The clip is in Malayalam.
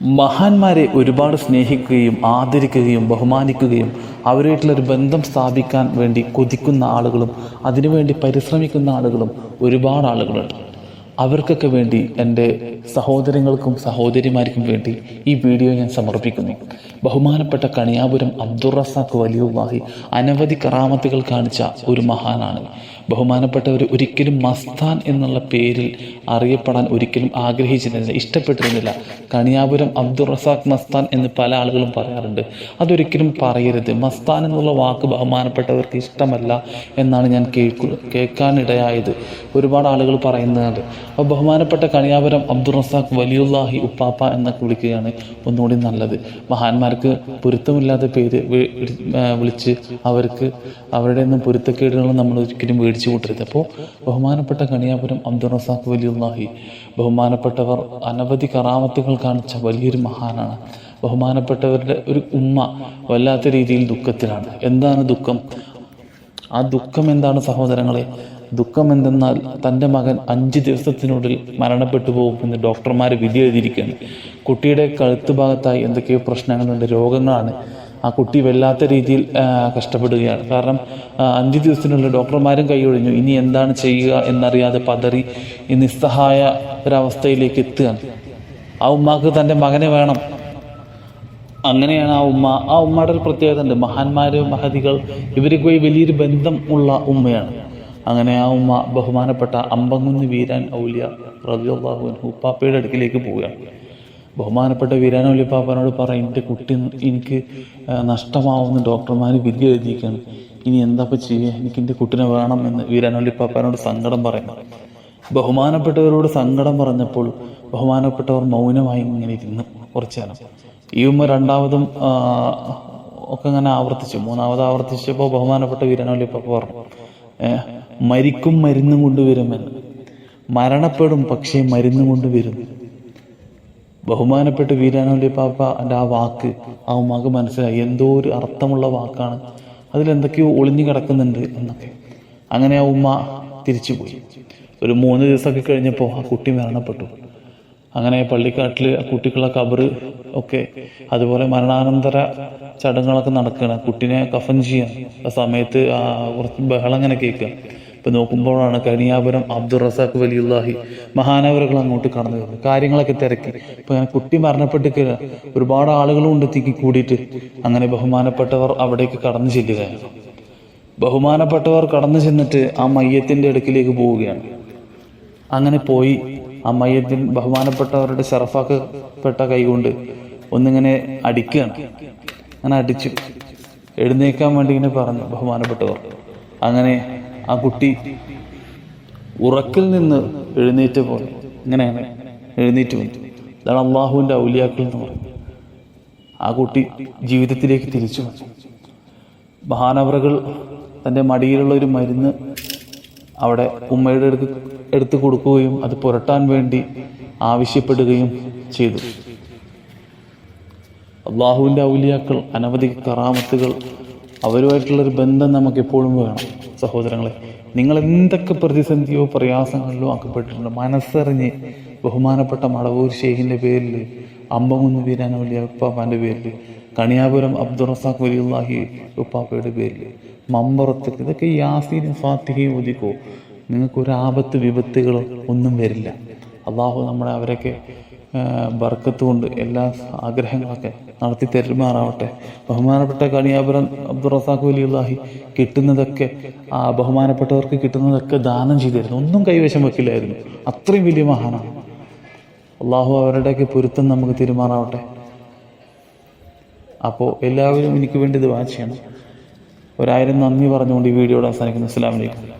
മഹാന്മാരെ ഒരുപാട് സ്നേഹിക്കുകയും ആദരിക്കുകയും ബഹുമാനിക്കുകയും അവരുമായിട്ടുള്ളൊരു ബന്ധം സ്ഥാപിക്കാൻ വേണ്ടി കൊതിക്കുന്ന ആളുകളും അതിനുവേണ്ടി പരിശ്രമിക്കുന്ന ആളുകളും ഒരുപാട് ആളുകളുണ്ട്. അവർക്കൊക്കെ വേണ്ടി എന്റെ സഹോദരങ്ങൾക്കും സഹോദരിമാർക്കും വേണ്ടി ഈ വീഡിയോ ഞാൻ സമർപ്പിക്കുന്നു. ബഹുമാനപ്പെട്ട കണിയാപുരം അബ്ദുറസാഖ് വലിയ വലിയുള്ളാഹി അനവധി കറാമത്തുകൾ കാണിച്ച ഒരു മഹാനാണ്. ബഹുമാനപ്പെട്ടവർ ഒരിക്കലും മസ്താൻ എന്നുള്ള പേരിൽ അറിയപ്പെടാൻ ഒരിക്കലും ആഗ്രഹിച്ചിരുന്നില്ല ഇഷ്ടപ്പെട്ടിരുന്നില്ല. കണിയാപുരം അബ്ദുൾ റസാഖ് മസ്താൻ എന്ന് പല ആളുകളും പറയാറുണ്ട്. അതൊരിക്കലും പറയരുത്. മസ്താൻ എന്നുള്ള വാക്ക് ബഹുമാനപ്പെട്ടവർക്ക് ഇഷ്ടമല്ല എന്നാണ് ഞാൻ കേൾക്കു കേൾക്കാനിടയായത്. ഒരുപാട് ആളുകൾ പറയുന്നുണ്ട്. അപ്പോൾ ബഹുമാനപ്പെട്ട കണിയാപുരം അബ്ദുൾ റസാഖ് വലിയുല്ലാഹി ഉപ്പാപ്പ എന്നൊക്കെ വിളിക്കുകയാണ് ഒന്നുകൂടി നല്ലത്. മഹാന്മാർക്ക് പൊരുത്തമില്ലാത്ത പേര് വിളിച്ച് അവർക്ക് അവരുടെ ഒന്നും പൊരുത്തക്കേടുകൾ നമ്മൾ ഒരിക്കലും മേടിച്ചു കൂട്ടരുത് അപ്പോൾ ബഹുമാനപ്പെട്ട കണിയാപുരം അബ്ദുൾ റസാഖ് ബഹുമാനപ്പെട്ടവർ അനവധി കറാമത്തുകൾ കാണിച്ച വലിയൊരു മഹാനാണ്. ബഹുമാനപ്പെട്ടവരുടെ ഒരു ഉമ്മ വല്ലാത്ത രീതിയിൽ ദുഃഖത്തിലാണ്. എന്താണ് ദുഃഖം? ആ ദുഃഖം എന്താണ് സഹോദരങ്ങളെ? ദുഃഖം എന്തെന്നാൽ തന്റെ മകൻ അഞ്ച് ദിവസത്തിനുള്ളിൽ മരണപ്പെട്ടു പോകുമെന്ന് ഡോക്ടർമാർ വിധി എഴുതിയിരിക്കുകയാണ്. കുട്ടിയുടെ കഴുത്ത് ഭാഗത്തായി എന്തൊക്കെയോ പ്രശ്നങ്ങളുണ്ട് രോഗങ്ങളാണ്. ആ കുട്ടി വല്ലാത്ത രീതിയിൽ കഷ്ടപ്പെടുകയാണ്. കാരണം അഞ്ച് ദിവസത്തിനുള്ളിൽ ഡോക്ടർമാരും കൈയൊഴിഞ്ഞു ഇനി എന്താണ് ചെയ്യുക എന്നറിയാതെ പതറി നിസ്സഹായ ഒരവസ്ഥയിലേക്ക് എത്തുകയാണ്. ആ ഉമ്മാക്ക് തന്റെ മകനെ വേണം. അങ്ങനെയാണ് ആ ഉമ്മ. ആ ഉമ്മയുടെ ഒരു പ്രത്യേകത ഉണ്ട്. മഹാന്മാര് മഹതികൾ ഇവർക്ക് പോയി വലിയൊരു ബന്ധം ഉള്ള ഉമ്മയാണ്. അങ്ങനെ ആ ഉമ്മ ബഹുമാനപ്പെട്ട അമ്പങ്കുന്ന് വീരാൻ ഔലിയ റബിയുള്ളാഹു ഉപ്പാപ്പയുടെ അടുക്കിലേക്ക് പോവുകയാണ്. ബഹുമാനപ്പെട്ട വീരാൻ ഔലിയ പാപ്പനോട് പറയും എന്റെ കുട്ടി എനിക്ക് നഷ്ടമാവുമെന്ന് ഡോക്ടർമാർ വിധി എഴുതിയിരിക്കുകയാണ്. ഇനി എന്താ ചെയ്യുക? എനിക്ക് എന്റെ കുട്ടിനെ വേണം എന്ന് വീരാൻ ഔലിയ പാപ്പനോട് സങ്കടം പറയുന്നു. ബഹുമാനപ്പെട്ടവരോട് സങ്കടം പറഞ്ഞപ്പോൾ ബഹുമാനപ്പെട്ടവർ മൗനമായി ഇങ്ങനെ ഇരുന്നു കുറച്ചു നേരം. ഈ ഉമ്മ രണ്ടാമതും ഒക്കെ ഇങ്ങനെ ആവർത്തിച്ചു. മൂന്നാമത് ആവർത്തിച്ചപ്പോൾ ബഹുമാനപ്പെട്ട വീരനോലിപ്പ പറഞ്ഞു മരിക്കും മരുന്നും കൊണ്ടുവരുമെന്ന്. മരണപ്പെടും പക്ഷേ മരുന്നും കൊണ്ടുവരും ബഹുമാനപ്പെട്ട വീരാനോലി പാപ്പ എന്റെ ആ വാക്ക് ആ ഉമ്മാക്ക് മനസ്സിലായി. എന്തോ ഒരു അർത്ഥമുള്ള വാക്കാണ്. അതിലെന്തൊക്കെയോ ഒളിഞ്ഞു കിടക്കുന്നുണ്ട് എന്നൊക്കെ. അങ്ങനെ ആ ഉമ്മ തിരിച്ചുപോയി. ഒരു മൂന്ന് ദിവസമൊക്കെ കഴിഞ്ഞപ്പോൾ ആ കുട്ടി മരണപ്പെട്ടു. അങ്ങനെ പള്ളിക്കാട്ടിൽ ആ കുട്ടിക്കുള്ള കബറ് ഒക്കെ അതുപോലെ മരണാനന്തര ചടങ്ങുകളൊക്കെ നടക്കുകയാണ് കുട്ടിനെ കഫൻ ചെയ്യാൻ ആ സമയത്ത് ആ കുറച്ച് ബഹളം അങ്ങനെ കേൾക്കുക. ഇപ്പൊ നോക്കുമ്പോഴാണ് കനിയാപുരം അബ്ദുൾ റസാഖ് വലിയുല്ലാഹി മഹാനവരകൾ അങ്ങോട്ട് കടന്നു വരുന്നത്. കാര്യങ്ങളൊക്കെ തിരക്കി. ഇപ്പൊ അങ്ങനെ കുട്ടി മരണപ്പെട്ട് ഒരുപാട് ആളുകളും ഉണ്ട് തിക്കി കൂടിയിട്ട്. അങ്ങനെ ബഹുമാനപ്പെട്ടവർ അവിടേക്ക് കടന്നു ചെല്ലുകയാണ് ബഹുമാനപ്പെട്ടവർ കടന്നു ചെന്നിട്ട് ആ മയ്യത്തിന്റെ അടുക്കിലേക്ക് പോവുകയാണ്. അങ്ങനെ പോയി ആ മയ്യത്തിൽ ബഹുമാനപ്പെട്ടവരുടെ ഷറഫാക്കപ്പെട്ട കൈകൊണ്ട് ഒന്നിങ്ങനെ അടിക്കുകയാണ്. അങ്ങനെ അടിച്ചു. എഴുന്നേക്കാൻ വേണ്ടി ഇങ്ങനെ പറഞ്ഞു ബഹുമാനപ്പെട്ടവർ. അങ്ങനെ ആ കുട്ടി ഉറക്കിൽ നിന്ന് എഴുന്നേറ്റ് പോലെ. ഇങ്ങനെയാണ് എഴുന്നേറ്റ് വന്നു. അതാണ് അള്ളാഹുവിന്റെ ഔലിയാക്കൾ എന്ന് പറയുന്നത്. ആ കുട്ടി ജീവിതത്തിലേക്ക് തിരിച്ചു വന്നു. മഹാനവറകൾ തന്റെ മടിയിലുള്ള ഒരു മരുന്ന് അവിടെ ഉമ്മയുടെ അടുത്ത് എടുത്തു കൊടുക്കുകയും അത് പുരട്ടാൻ വേണ്ടി ആവശ്യപ്പെടുകയും ചെയ്തു. അള്ളാഹുവിന്റെ ഔലിയാക്കൾ അനവധി കറാമത്തുകൾ അവരുമായിട്ടുള്ളൊരു ബന്ധം നമുക്ക് എപ്പോഴും വേണം. സഹോദരങ്ങളെ നിങ്ങൾ എന്തൊക്കെ പ്രതിസന്ധിയോ പ്രയാസങ്ങളിലോ ആക്കപ്പെട്ടിട്ടുണ്ട്? മനസ്സറിഞ്ഞ് ബഹുമാനപ്പെട്ട മടവൂർ ഷെയ്ഖിന്റെ പേരിൽ അമ്പമുന്ന് വീരാൻ വലിയ ഉപ്പാപ്പാന്റെ പേരിൽ കണിയാപുരം അബ്ദുൾ റസാഖ് വലിയുള്ളാഹി ഉപ്പാപ്പയുടെ പേരിൽ മമ്പറത്ത് ഇതൊക്കെ യാസീനും ഫാത്തിഹയും ഒതുക്കോ. നിങ്ങൾക്കൊരാപത്ത് വിപത്തുകളോ ഒന്നും വരില്ല. അള്ളാഹു നമ്മളെ അവരൊക്കെ ആ, ബർക്കത്ത് കൊണ്ട് എല്ലാ ആഗ്രഹങ്ങളൊക്കെ നടത്തി തരുമാറാവട്ടെ. ബഹുമാനപ്പെട്ട കണിയാപുരം അബ്ദുൾ റസാഖ് വലിയുള്ളാഹി കിട്ടുന്നതൊക്കെ ആ ബഹുമാനപ്പെട്ടവർക്ക് കിട്ടുന്നതൊക്കെ ദാനം ചെയ്തിരുന്നു. ഒന്നും കൈവശം വെക്കില്ലായിരുന്നു. അത്രയും വലിയ മഹാനാണ്. അള്ളാഹു അവരുടെയൊക്കെ പൊരുത്തം നമുക്ക് തിരുമാറാവട്ടെ. അപ്പോൾ എല്ലാവരും എനിക്ക് വേണ്ടി ഇത് വാച്ച് ചെയ്യണം. ഒരായിരം നന്ദി പറഞ്ഞുകൊണ്ട് ഈ വീഡിയോയുടെ അവസാനിക്കുന്നു. അസ്സലാമു അലൈക്കും.